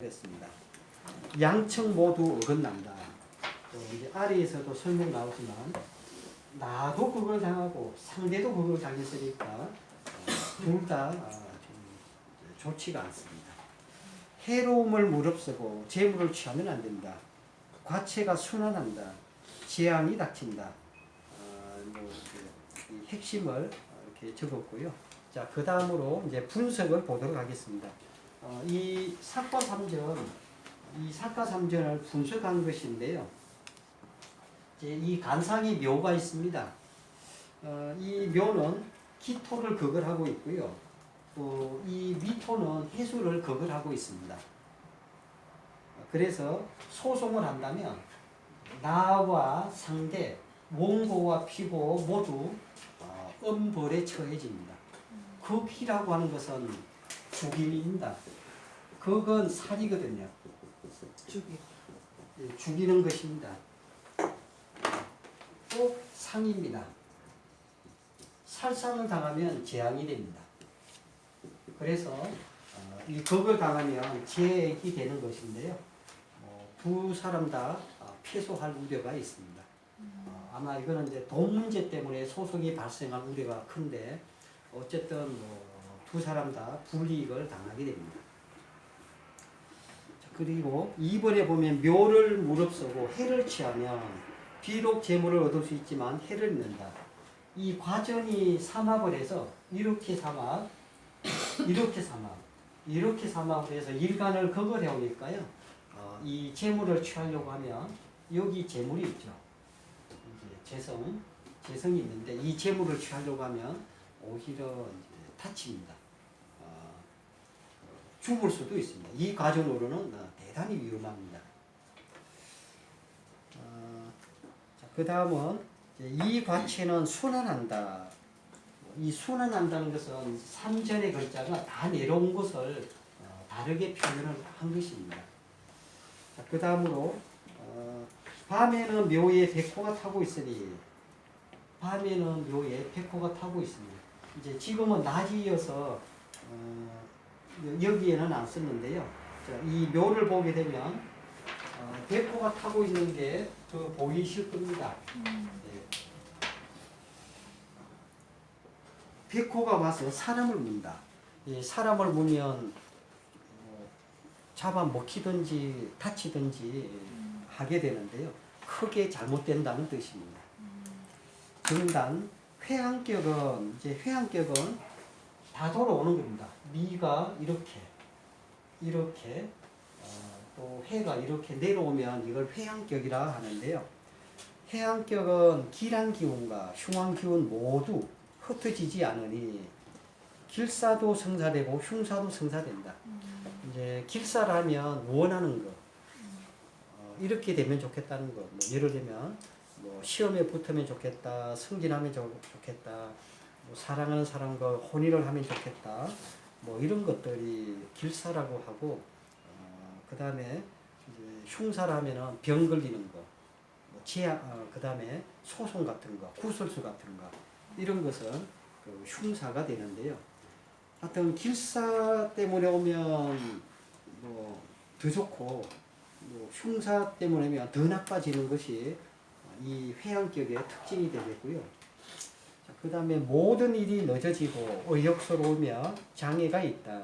됐습니다. 양측 모두 어긋난다. 또 이제 아래에서도 설명 나오지만 나도 그걸 당하고 상대도 그걸 당했으니까 둘다 좋지가 않습니다. 해로움을 무릅쓰고 재물을 취하면 안 된다. 과체가 순환한다. 재앙이 닥친다. 어, 뭐, 핵심을 이렇게 적었고요. 자, 그 다음으로 이제 분석을 보도록 하겠습니다. 어, 이 사과 삼전, 이 사과 삼전을 분석한 것인데요. 이제 이 간상이 묘가 있습니다. 어, 이 묘는 기토를 극을 하고 있고요. 또 이 미토는 해수를 극을 하고 있습니다. 그래서 소송을 한다면 나와 상대, 원고와 피고 모두 어, 엄벌에 처해집니다. 극이라고 하는 것은 죽임입니다. 극은 살이거든요. 죽이. 예, 죽이는 것입니다. 또 상입니다. 살상을 당하면 재앙이 됩니다. 그래서 어, 이 극을 당하면 재액이 되는 것인데요. 어, 두 사람 다 어, 패소할 우려가 있습니다. 어, 아마 이거는 이제 돈 문제 때문에 소송이 발생할 우려가 큰데 어쨌든 뭐 두 사람 다 불이익을 당하게 됩니다. 자, 그리고 2번에 보면 묘를 무릅쓰고 해를 취하면 비록 재물을 얻을 수 있지만 해를 입는다. 이 과정이 삼합을 해서 이렇게 삼합, 이렇게 삼합, 이렇게 삼합을 해서 일간을 거걸 해오니까요. 어, 이 재물을 취하려고 하면 여기 재물이 있죠. 재성, 재성이 있는데 이 재물을 취하려고 하면 오히려 다칩니다. 어, 죽을 수도 있습니다. 이 과정으로는 어, 대단히 위험합니다. 어, 그 다음은 이 과체는 순환한다. 이 순환한다는 것은 삼전의 글자가 다 내려온 것을 어, 다르게 표현을 한 것입니다. 그 다음으로 어, 밤에는 묘에 백호가 타고 있으니 밤에는 묘에 백호가 타고 있습니다. 이제 지금은 낮이어서 어, 여기에는 안 썼는데요. 자, 이 묘를 보게 되면 어, 백호가 타고 있는 게그 보이실 겁니다. 예. 백호가 와서 사람을 문다. 이 사람을 무면 어, 잡아 먹히든지 다치든지 하게 되는데요. 크게 잘못된다는 뜻입니다. 정단 회항격은 이제 회항격은 다 돌아오는 겁니다. 미가 이렇게 이렇게 어, 또 해가 이렇게 내려오면 이걸 회항격이라 하는데요. 해양격은 기란 기운과 흉왕 기운 모두 흩어지지 않으니 길사도 성사되고 흉사도 성사된다. 이제 길사라면 원하는 거 어, 이렇게 되면 좋겠다는 거. 뭐 예를 들면 뭐 시험에 붙으면 좋겠다, 승진하면 좋, 좋겠다, 뭐 사랑하는 사람과 혼인을 하면 좋겠다. 뭐 이런 것들이 길사라고 하고 어, 그 다음에 흉사라면은 병 걸리는 거, 뭐 어, 그 다음에 소송 같은 거, 구설수 같은 거 이런 것은 그 흉사가 되는데요. 하여튼 길사 때문에 오면 뭐 더 좋고 뭐 흉사 때문에 오면 더 나빠지는 것이 이 회양격의 특징이 되겠고요. 그 다음에 모든 일이 늦어지고 의욕스러우며 장애가 있다.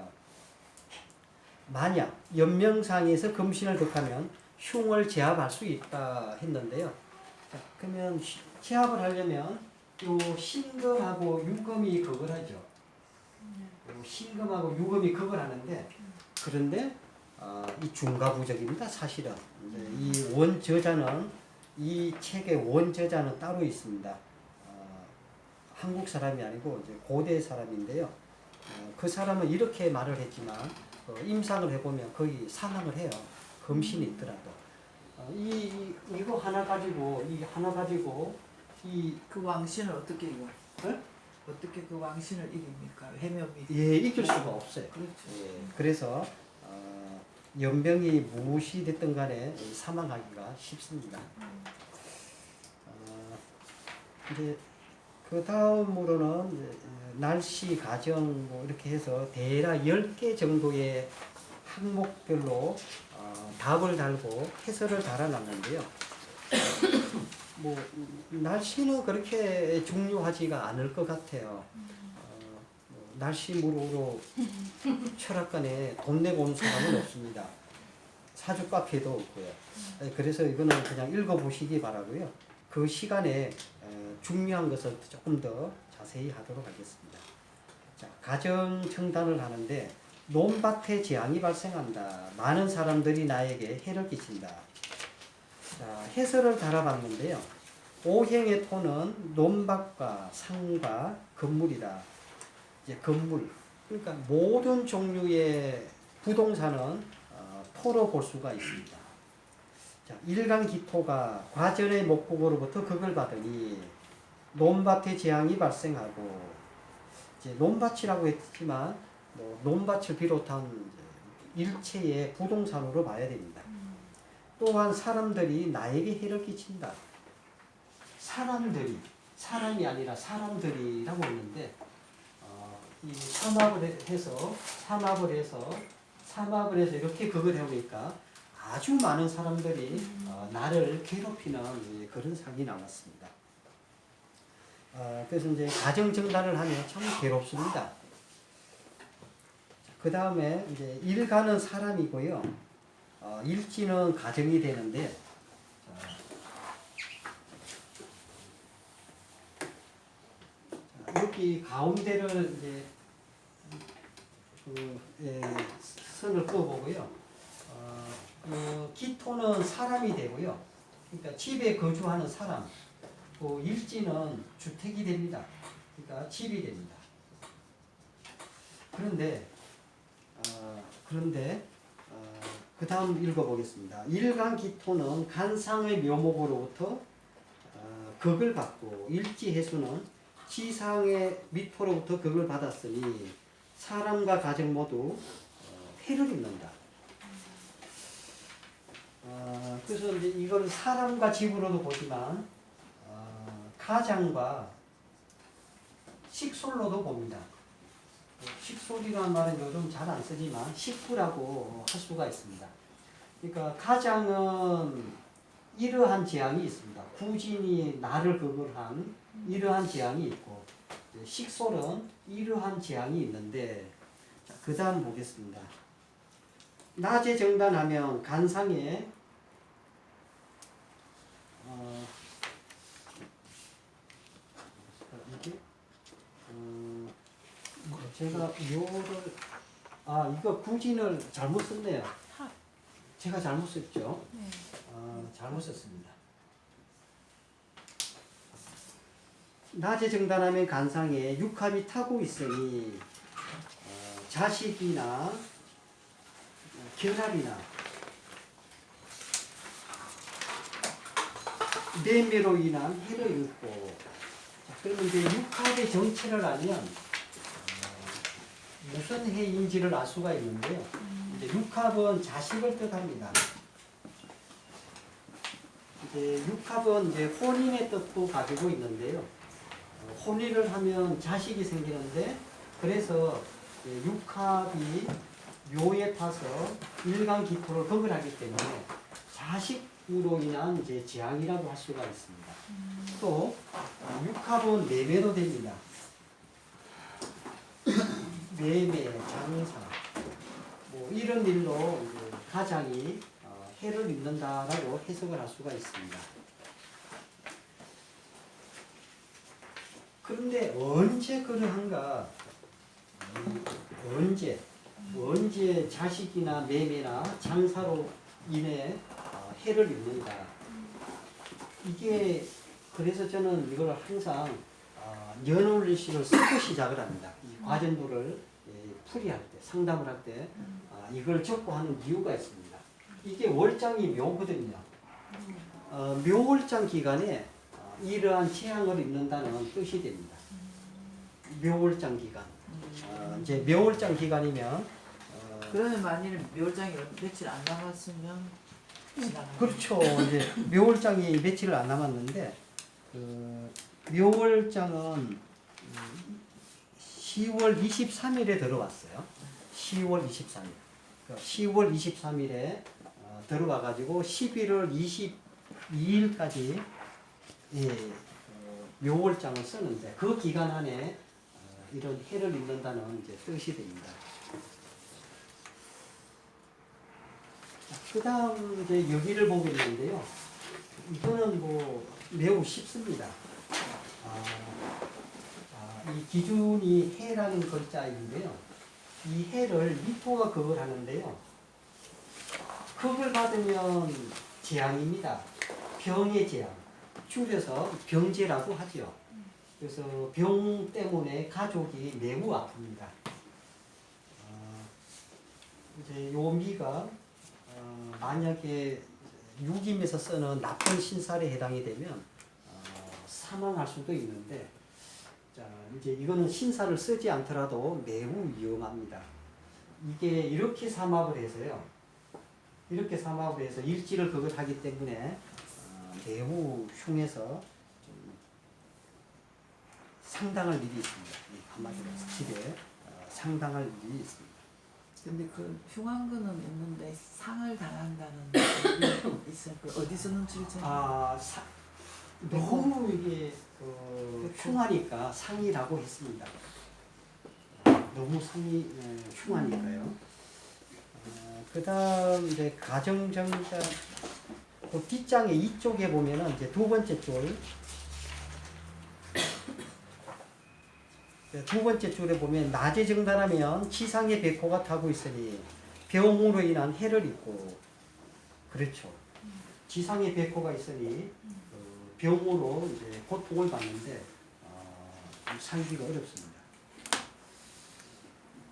만약 연명상에서 금신을 득하면 흉을 제압할 수 있다 했는데요. 자, 그러면 시- 제압을 하려면 요 신금하고 유금이 그걸 하죠. 요 신금하고 유금이 그걸 하는데 그런데 아, 이 중가부적입니다. 사실은 이 원저자는 이 책의 원저자는 따로 있습니다. 아, 한국 사람이 아니고 이제 고대 사람인데요. 어, 그 사람은 이렇게 말을 했지만 어, 임상을 해보면 거의 사망을 해요. 금신이 있더라도. 어, 이, 이 이거 하나 가지고 이 하나 가지고 이 그 왕신을 어떻게 이거? 네? 어떻게 그 왕신을 이깁니까? 해면이. 예, 이길 수가 없어요. 그렇죠. 예, 그래서 어, 연병이 무엇이 됐든 간에 사망하기가 쉽습니다. 어, 이제 그 다음으로는 어, 날씨, 가정 뭐 이렇게 해서 대략 10개 정도의 항목별로 어, 답을 달고 해설을 달아놨는데요. 뭐 음, 날씨는 그렇게 중요하지가 않을 것 같아요. 어, 뭐 날씨 무료로 철학관에 돈 내고 온 사람은 없습니다. 사주 카페도 없고요. 에, 그래서 이거는 그냥 읽어보시기 바라고요. 그 시간에 에, 중요한 것을 조금 더 자세히 하도록 하겠습니다. 자, 가정 청단을 하는데 논밭에 재앙이 발생한다. 많은 사람들이 나에게 해를 끼친다. 자, 해설을 달아봤는데요. 오행의 토는 논밭과 상과 건물이다. 이제 건물. 그러니까 모든 종류의 부동산은 어, 토로 볼 수가 있습니다. 자, 일간기토가 과전의 목국으로부터 극을 받으니 논밭에 재앙이 발생하고 이제 논밭이라고 했지만 뭐 논밭을 비롯한 일체의 부동산으로 봐야 됩니다. 또한 사람들이 나에게 해를 끼친다. 사람들이 사람이 아니라 사람들이라고 했는데 어, 이 삼합을 해- 해서 삼합을 해서 삼합을 해서 이렇게 극을 해보니까 아주 많은 사람들이 어, 나를 괴롭히는 예, 그런 상이 나왔습니다. 어, 그래서 이제 가정 정단을 하면 참 괴롭습니다. 그 다음에 이제 일 가는 사람이고요. 어, 일지는 가정이 되는데 자, 자, 여기 가운데를 이제 그, 예, 선을 그어보고요. 어, 그 기토는 사람이 되고요. 그러니까 집에 거주하는 사람. 그 일지는 주택이 됩니다. 그러니까 집이 됩니다. 그런데 어, 그런데 어, 그 다음 읽어보겠습니다. 일간 기토는 간상의 묘목으로부터 어, 극을 받고 일지 해수는 지상의 미토로부터 극을 받았으니 사람과 가정 모두 어, 해를 입는다. 그래서 이제 이걸 사람과 집으로도 보지만 어, 가장과 식솔로도 봅니다. 식솔이라는 말은 요즘 잘 안 쓰지만 식구라고 할 수가 있습니다. 그러니까 가장은 이러한 재앙이 있습니다. 구진이 나를 극을 한 이러한 재앙이 있고 식솔은 이러한 재앙이 있는데 그 다음 보겠습니다. 낮에 정단하면 간상에 어, 이게 음, 제가 요를 아 이거 구진을 잘못 썼네요. 합. 제가 잘못 썼죠. 네. 아, 잘못 썼습니다. 낮에 정단하면 간상에 육합이 타고 있으니 어, 자식이나 어, 결합이나 매매로 인한 해를 자, 그러면 이제 육합의 정체를 알면 어, 무슨 해인지를 알 수가 있는데요. 이제 육합은 자식을 뜻합니다. 이제 육합은 이제 혼인의 뜻도 가지고 있는데요. 어, 혼인을 하면 자식이 생기는데 그래서 육합이 묘에 타서 일간 기토를 극을 하기 때문에 자식 으로 인한 이제 재앙이라고 할 수가 있습니다. 또 어, 육합은 매매도 됩니다. 매매, 장사 뭐 이런 일로 가장이 어, 해를 입는다라고 해석을 할 수가 있습니다. 그런데 언제 그러한가? 음, 언제 언제 자식이나 매매나 장사로 인해 어, 해를 입는다. 이게 그래서 저는 이걸 항상 어, 연월리식을 쓰고 시작을 합니다. 이 과전도를 예, 풀이할 때, 상담을 할때 아, 이걸 적고 하는 이유가 있습니다. 이게 월장이 묘거든요. 어, 묘월장 기간에 어, 이러한 재앙을 입는다는 뜻이 됩니다. 묘월장 기간. 어, 이제 묘월장 기간이면 어, 그러면 만일 묘장이 며칠 안 남았으면 그렇죠. 이제 묘월장이 며칠 안 남았는데 그 묘월장은 음, 10월 23일에 들어왔어요. 10월 23일. 10월 23일에 어, 들어가 가지고 11월 22일까지 예, 어, 묘월장을 쓰는데 그 기간 안에 어, 이런 해를 입는다는 이제 뜻이 됩니다. 그 다음 이제 여기를 보겠는데요. 이거는 뭐 매우 쉽습니다. 아, 아, 이 기준이 해라는 글자인데요. 이 해를 미토가 극을 하는데요. 극을 받으면 재앙입니다. 병의 재앙. 줄여서 병재라고 하죠. 그래서 병 때문에 가족이 매우 아픕니다. 어, 이제 요 미가 어, 만약에 유김에서 쓰는 나쁜 신살에 해당이 되면 어, 사망할 수도 있는데 자 이제 이거는 신살을 쓰지 않더라도 매우 위험합니다. 이게 이렇게 삼합을 해서요. 이렇게 삼합을 해서 일지를 그걸 하기 때문에 어, 매우 흉해서 좀 상당할 일이 있습니다. 이 한마디로 해서 집에 어, 상당할 일이 있습니다. 근데 그 흉한 거는 있는데 상을 당한다는 게 있어요. 그 어디서 눈치를 아, 사, 너무 이게 그 흉하니까 상이라고 했습니다. 아, 너무 상이 에, 흉하니까요. 그 다음 이제 가정정자 그 뒷장에 이쪽에 보면은 이제 두 번째 줄. 두 번째 줄에 보면 낮에 정단하면 지상의 백호가 타고 있으니 병으로 인한 해를 입고 그렇죠. 지상의 백호가 있으니 그 병으로 이제 고통을 받는데 어, 좀 살기가 어렵습니다.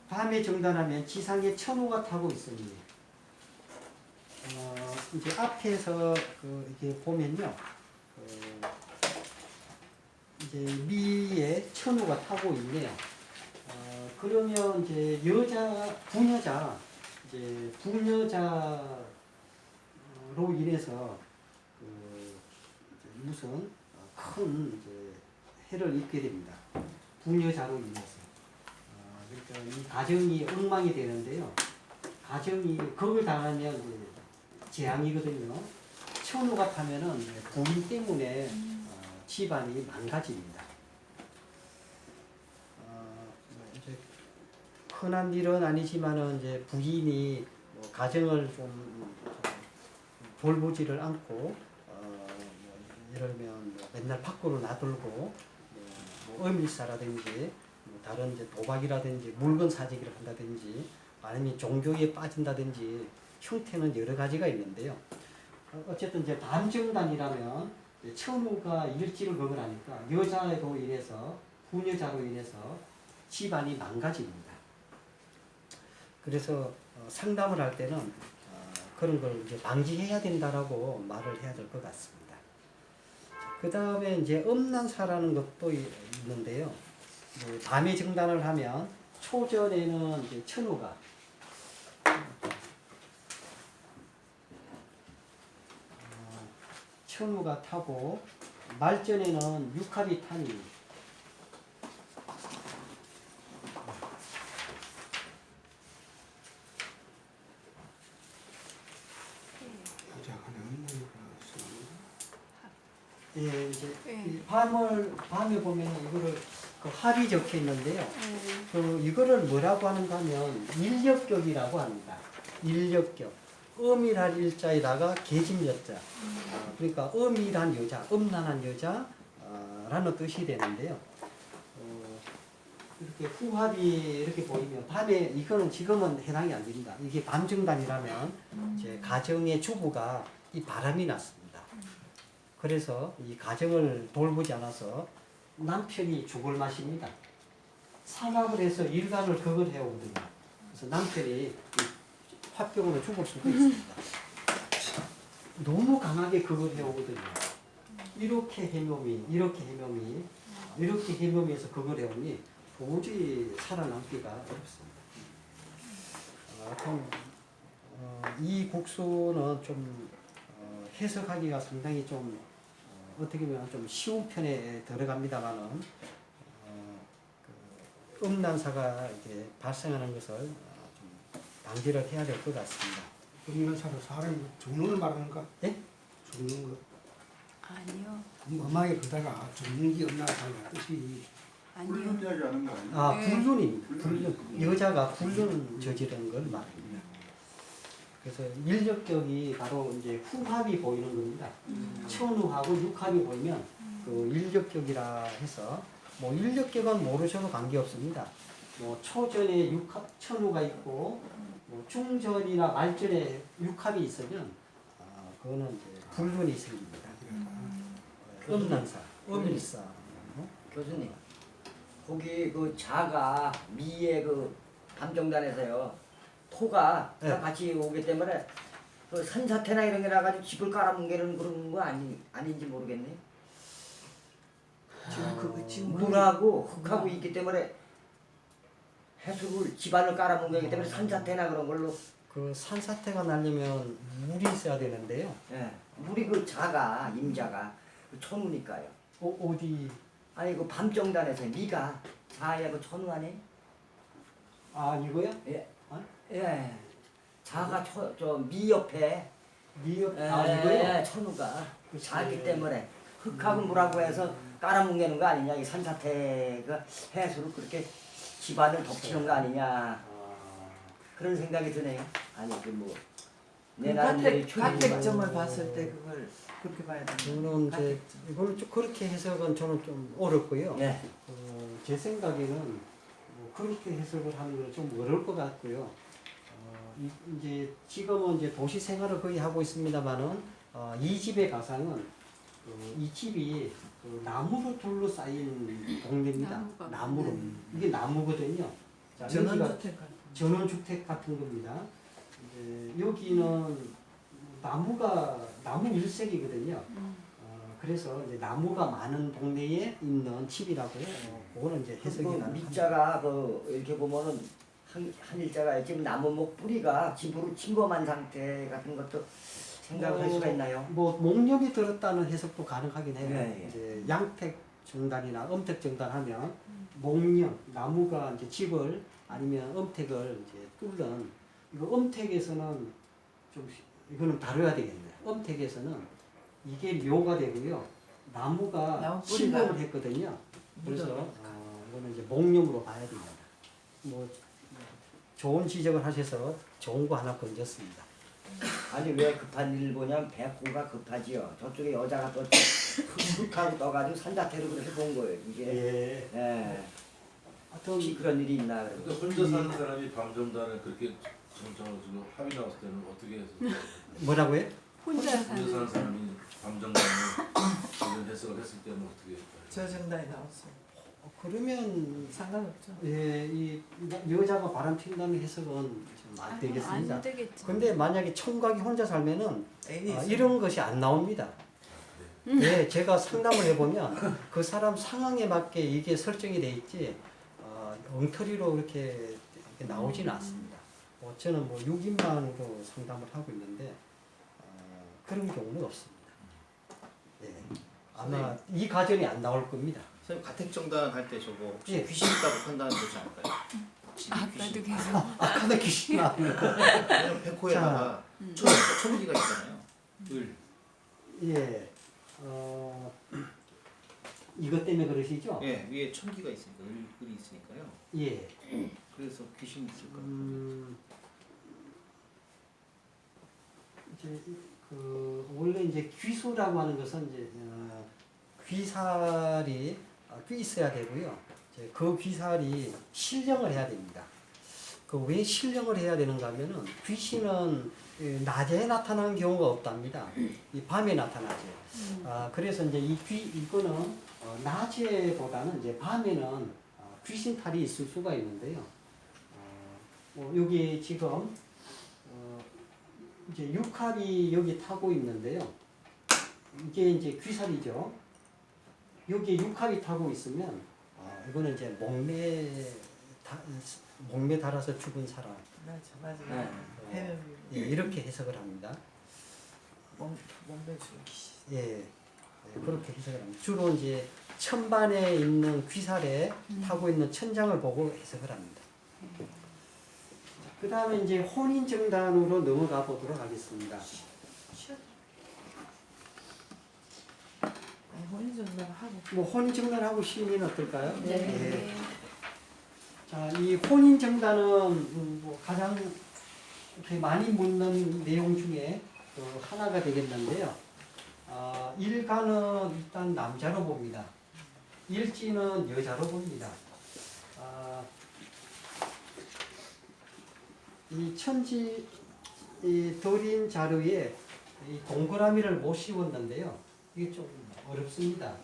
밤에 정단하면 지상에 천호가 타고 있으니 어, 이제 앞에서 그 이렇게 보면요. 그 이제 미 에 천호가 타고 있네요. 어, 그러면 이제 여자 부녀자 이제 부녀자로 인해서 그 무슨 큰 해를 입게 됩니다. 부녀자로 인해서. 어, 그러니까 이 가정이 엉망이 되는데요. 가정이 겁을 당하면 이제 재앙이거든요. 천우가 타면은 부인 때문에 어, 집안이 망가집니다. 흔한 일은 아니지만은 이제 부인이 뭐 가정을 좀 돌보지를 않고 어, 뭐 들면 뭐 맨날 밖으로 놔돌고 뭐, 뭐 어밀사라든지 뭐 다른 이제 도박이라든지 물건 사재기를 한다든지 아니면 종교에 빠진다든지 형태는 여러 가지가 있는데요. 어, 어쨌든 이제 반정단이라면 이제 천우가 일지를 극을 하니까 여자로 인해서 부녀자로 인해서 집안이 망가집니다. 그래서 어, 상담을 할 때는 어, 그런 걸 이제 방지해야 된다라고 말을 해야 될 것 같습니다. 그 다음에 이제 음란사라는 것도 이- 있는데요. 뭐 밤에 정단을 하면 초전에는 이제 천우가 어, 천우가 타고 말전에는 육합이 타니 여자간의 의무가 예, 이제 네. 이 밤을 밤에 보면 이거를 그 합이 적혀 있는데요. 네. 그 이거를 뭐라고 하는가 하면 인력격이라고 합니다. 인력격. 음이란 일자에다가 계집 여자. 어, 그러니까 음이란 여자, 음란한 여자라는 뜻이 되는데요. 어, 이렇게 후합이 이렇게 보이면 밤에 이거는 지금은 해당이 안 됩니다. 이게 밤중단이라면 이제 가정의 주부가 이 바람이 났습니다. 그래서 이 가정을 돌보지 않아서 남편이 죽을 맛입니다. 사막을 해서 일간을 극을 해오거든요. 그래서 남편이 이 화병으로 죽을 수도 있습니다. 너무 강하게 극을 해오거든요. 이렇게 해묘미, 이렇게 해묘미, 이렇게 해묘미에서 극을 해오니 도저히 살아남기가 어렵습니다. 어, 하여튼 어, 이 국수는 좀 어, 해석하기가 상당히 좀 어, 어떻게 보면 좀 쉬운 편에 들어갑니다만은 어, 그 음란사가 이제 발생하는 것을 어, 좀 방지를 해야 될 것 같습니다. 없는 사람 사람 죽는 걸 말하는가? 예? 죽는 거. 아니요. 엄하게 그다가 죽는 게 없나 하는 뜻이 아니요. 훈련 이야기하는 거 아니에요? 아 네. 불륜입니다. 불륜 여자가 불륜 저지른 걸 말합니다. 그래서 인력격이 바로 이제 후합이 보이는 겁니다. 천우하고 육합이 보이면 그 인력격이라 해서 뭐 인력격은 모르셔도 관계 없습니다. 뭐 초전에 육합 천우가 있고 뭐 중전이나 말전에 육합이 있으면 아, 그거는 이제 불륜이 생깁니다. 음란사, 음일사. 어? 교수님, 거기 그 자가 미의 그 밤정단에서요 토가 네. 다 같이 오기 때문에 그 산사태나 이런 게 나가지고 집을 깔아뭉개는 그런 거 아니 아닌지 모르겠네. 지금 그 지금 그- 물하고 흙하고 있기 때문에 해수를 집안을 깔아뭉개기 때문에 산사태나 그런 걸로 그 산사태가 나려면 물이 있어야 되는데요. 예. 물이 그 자가 임자가 그 천우니까요. 어, 어디? 아니 그 밤정단에서 미가 자야 그 천우 아니? 아 이거요? 예. 어? 예. 자가 저미 옆에 미역. 예, 아 이거요? 예, 천우가 그치. 자기 때문에 흙하고 물하고 해서 깔아뭉개는 거 아니냐 이 산사태가 해수를 그렇게 집안을 덮치는 거 아니냐 아, 그런 생각이 드네요. 아니 그뭐 그 가택 가택점을 봤을 때 그걸 그렇게 봐야 되는 저는 이제 이거는 좀 그렇게 해석은 저는 좀 어렵고요. 네. 어, 제 생각에는 뭐 그렇게 해석을 하는 건 좀 어려울 것 같고요. 어, 이, 이제 지금은 이제 도시 생활을 거의 하고 있습니다만은 어, 이 집의 가상은 어, 이 집이 그 나무로 둘러싸인 동네입니다. 나무가 나무로 많은. 이게 나무거든요. 자, 여기가 전원주택 같은 전원주택 같은 겁니다. 이제 여기는 나무가 나무 일색이거든요. 음. 어, 그래서 이제 나무가 많은 동네에 있는 집이라고요. 어, 그거는 이제 해석이 그 나는 밑자가 그 이렇게 보면은 한, 한 일자가 지금 나무 목 뿌리가 집으로 침범한 상태 같은 것도 생각할 수가 있나요? 뭐 목념이 들었다는 해석도 가능하긴 해요. 네, 예. 이제 양택 정단이나 엄택 정단하면 목념 나무가 이제 집을 아니면 엄택을 이제 뚫는 이거 엄택에서는 좀 이거는 다뤄야 되겠네요. 엄택에서는 이게 묘가 되고요. 나무가 나무 뿌리가 침범을 했거든요. 그래서. 어, 이거는 이제 목념으로 봐야 됩니다. 뭐 좋은 지적을 하셔서 좋은 거 하나 건졌습니다. 아니 왜 급한 일을 보냐면 백호가 급하지요. 저쪽에 여자가 또 흑흑하고 떠가지고 산자태로 그렇게 본 거예요. 이게 예. 예. 하여튼 혹시 그런 일이 있나 근데 혼자 사는 사람이 밤정단을 그렇게 정정지고 합의 나왔을 때는 어떻게 해서 뭐라고요? 혼자 혼자 사는 사람이 이런 해석을 했을 때는 어떻게 할까요? 저 정당에 나왔어요. 어, 그러면 상관없죠. 예, 이 여자가 바람 핀다는 해석은 좀안 되겠습니다. 안 되겠죠. 근데 만약에 총각이 혼자 살면은 애인이 아, 있어요. 이런 것이 안 나옵니다. 네, 제가 상담을 해보면 그 사람 상황에 맞게 이게 설정이 돼 있지 어, 엉터리로 이렇게, 이렇게 나오지는 않습니다. 뭐 저는 뭐 6인만으로 상담을 하고 있는데 어, 그런 경우는 없습니다. 예, 아마 이 가전이 안 나올 겁니다. 선생님 가택정단 할때 저거 혹시 예. 귀신 있다고 판단되지 않을까요? 집이 아까도 귀신. 계속 아까도 귀신 나왔는데 왜냐면 백호에다가 음. 천, 천기가 있잖아요. 을. 예, 어, 이것 때문에 그러시죠? 예, 위에 천기가 있으니까 을, 을이 있으니까요. 예. 그래서 귀신이 있을 것 같아요. 음, 이제 그 원래 이제 귀수라고 하는 것은 이제 어, 귀살이 어, 꽤 있어야 되고요. 그 귀살이 신령을 해야 됩니다. 그왜 신령을 해야 되는가 하면은 귀신은 예, 낮에 나타나는 경우가 없답니다. 이 밤에 나타나죠. 아, 그래서 이제 이 귀, 이거는 어, 낮에보다는 이제 밤에는 어, 귀신 탈이 있을 수가 있는데요. 어, 뭐 여기 지금 어, 이제 육합이 여기 타고 있는데요. 이게 이제 귀살이죠. 여기 육합이 타고 있으면 어, 이거는 이제 목매 다, 목매 달아서 죽은 사람 맞아, 맞아. 네. 해면 예, 이렇게 해석을 합니다. 몸 몸매 주기. 예, 예, 그렇게 해석을 합니다. 주로 이제 천반에 있는 귀살에 타고 있는 천장을 보고 해석을 합니다. 그 다음에 이제 혼인 정단으로 넘어가 보도록 하겠습니다. 아니, 혼인 정도는 하고 뭐 혼인 정단하고 시인은 어떨까요? 네. 자, 이 혼인 정단은 음, 뭐 가장 이렇게 많이 묻는 내용 중에 또 하나가 되겠는데요. 아, 일가는 일단 남자로 봅니다. 일지는 여자로 봅니다. 아, 이 천지 이 도린 자료에 이 동그라미를 못 씌웠는데요. 이게 좀 어렵습니다.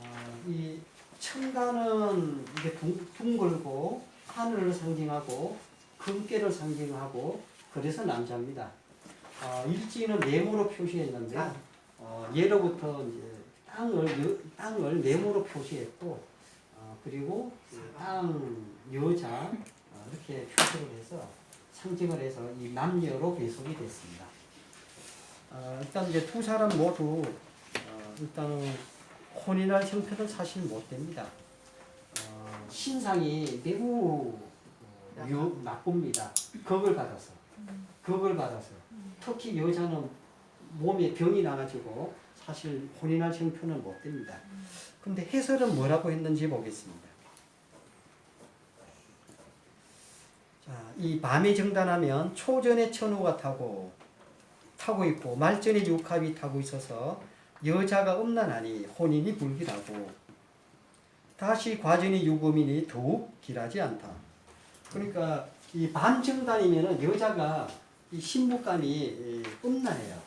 아, 이 청가는 이게 둥, 둥글고 하늘을 상징하고 금괴를 상징하고 그래서 남자입니다. 어, 일지는 네모로 표시했는데요. 어, 예로부터 이제 땅을 여, 땅을 네모로 표시했고 어, 그리고 그땅 여자 어, 이렇게 표시를 해서 상징을 해서 이 남녀로 배속이 됐습니다. 어, 일단 이제 두 사람 모두 어, 일단은 혼인할 형편은 사실 못 됩니다. 어, 신상이 매우 어, 유, 나쁩니다. 겁을 받아서. 겁을 받아서. 특히 여자는 몸에 병이 나가지고 사실 혼인할 형편은 못 됩니다. 근데 해설은 뭐라고 했는지 보겠습니다. 자, 이 밤에 정단하면 초전에 천우가 타고 타고 있고 말전에 육합이 타고 있어서 여자가 음란하니 혼인이 불길하고 다시 과전이 유금이니 더욱 길하지 않다. 그러니까 이 반정단이면은 여자가 이 신부감이 이 음란해요.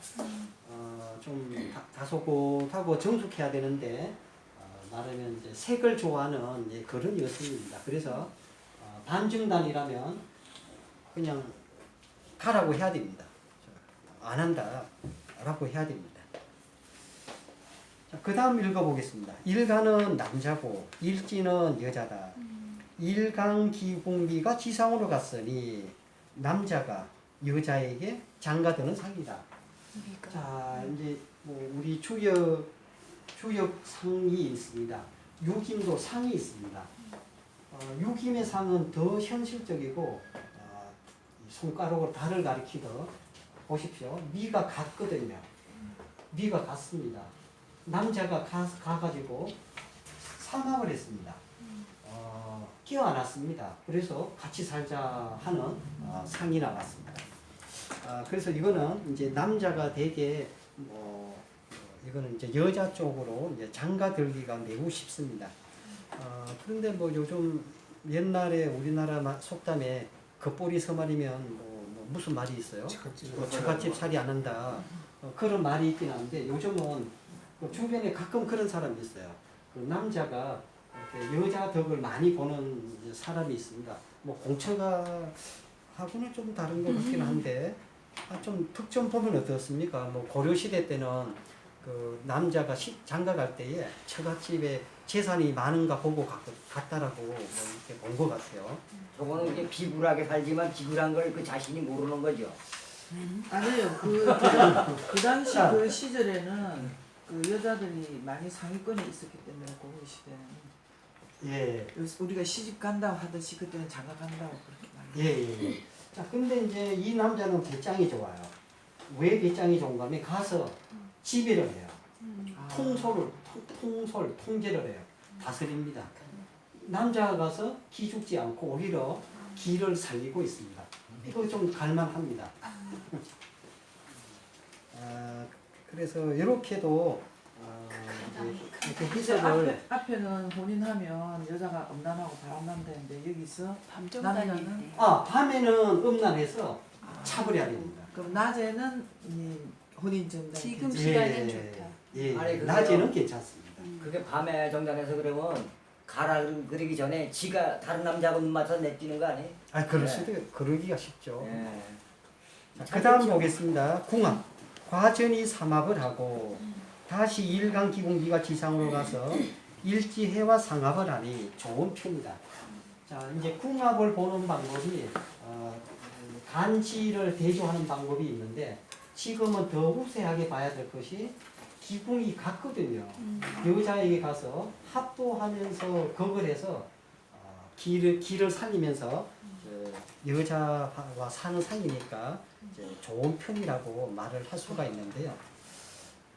어, 좀 다, 다소곳하고 정숙해야 되는데 어, 말하면 이제 색을 좋아하는 이제 그런 여성입니다. 그래서 어, 반정단이라면 그냥 가라고 해야 됩니다. 안 한다라고 해야 됩니다. 자, 그 다음 읽어보겠습니다. 일가는 남자고 일지는 여자다. 일강 기공비가 지상으로 갔으니 남자가 여자에게 장가드는 상이다. 자 이제 뭐 우리 주역 주역 상이 있습니다. 유김도 상이 있습니다. 어, 유김의 상은 더 현실적이고 어, 이 손가락으로 달을 가리키듯 보십시오. 미가 같거든요. 미가 같습니다. 남자가 가, 가가지고 삼합을 했습니다. 어, 끼워안았습니다. 그래서 같이 살자 하는 어, 상이 나왔습니다. 아, 그래서 이거는 이제 남자가 되게 뭐 어, 이거는 이제 여자 쪽으로 이제 장가 들기가 매우 쉽습니다. 어, 그런데 뭐 요즘 옛날에 우리나라 마- 속담에 겉보리 서말이면 뭐, 뭐 무슨 말이 있어요? 처갓집. 뭐 처갓집 살이 안 한다. 어, 그런 말이 있긴 한데 요즘은 그 주변에 가끔 그런 사람이 있어요. 그 남자가 여자 덕을 많이 보는 사람이 있습니다. 뭐 공처가 하고는 좀 다른 것 같긴 한데 아, 좀 특점 보면 어떻습니까? 뭐 고려 시대 때는 그 남자가 시, 장가 갈 때에 처갓집에 재산이 많은가 보고 갔, 갔다라고 뭐 이렇게 본 것 같아요. 저거는 이제 비굴하게 살지만 비굴한 걸 그 자신이 모르는 거죠. 아니요 그, 그, 당- 그 당시 그 시절에는 그 여자들이 많이 상위권에 있었기 때문에 고려 시대는 예. 요새 우리가 시집 간다고 하듯이 그때는 장가 간다고 그렇게 말해요. 예, 예, 예. 자, 근데 이제 이 남자는 배짱이 좋아요. 왜 배짱이 좋은가 하면 가서 지배를 해요. 아. 통솔을, 통, 통솔, 통제를 해요. 다스립니다. 남자가 가서 기죽지 않고 오히려 기를 살리고 있습니다. 이거 좀 갈만합니다. 아, 그래서 이렇게도 어, 이제 이렇게 해석을 앞에, 앞에는 혼인하면 여자가 음란하고 바람난다는데 여기서 밤정단인데. 아 밤에는 음란해서 차버려야 됩니다. 그럼 낮에는 이 혼인 정단 지금 예, 시간엔 좋다. 예, 아니, 그게요. 낮에는 괜찮습니다. 그게 밤에 정단해서 그러면 가라 그러기 전에 지가 다른 남자하고 눈 맞춰 내뛰는 거 아니에요? 아, 그럴 네. 수도 그러기가 쉽죠. 예. 그 다음 보겠습니다. 궁합. 과전이 삼합을 하고 다시 일간 기공기가 지상으로 가서 일지해와 상합을 하니 좋은 편이다. 자, 이제 궁합을 보는 방법이 어, 음, 간지를 대조하는 방법이 있는데 지금은 더 우세하게 봐야 될 것이 기궁이 같거든요. 여자에게 가서 합도하면서 겁을 해서 어, 기를 기를 살리면서 여자와 사는 사이니까 이제 좋은 편이라고 말을 할 수가 있는데요.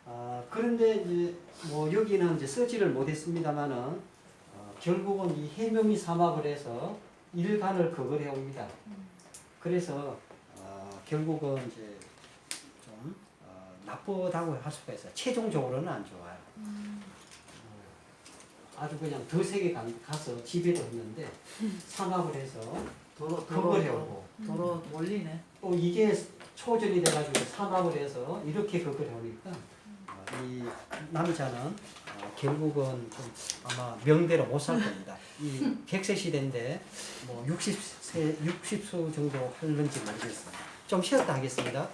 아, 그런데 이제 뭐 여기는 이제 쓰지를 못했습니다만은 어, 결국은 이 해명이 사막을 해서 일간을 거절해 옵니다. 그래서 어, 결국은 이제 좀 어, 나쁘다고 할 수가 있어요. 최종적으로는 안 좋아요. 어, 아주 그냥 더 세게 가, 가서 지배도 했는데 사막을 해서 도로 도로 오고 도로 몰리네. 또 이게 초전이 돼가지고 사막을 해서 이렇게 그걸 해오니까 어, 이 남자는 어, 결국은 좀 아마 명대로 못 살 겁니다. 이 100세 시대인데 뭐 60세 60수 정도 할는지 모르겠어요. 좀 쉬었다 하겠습니다.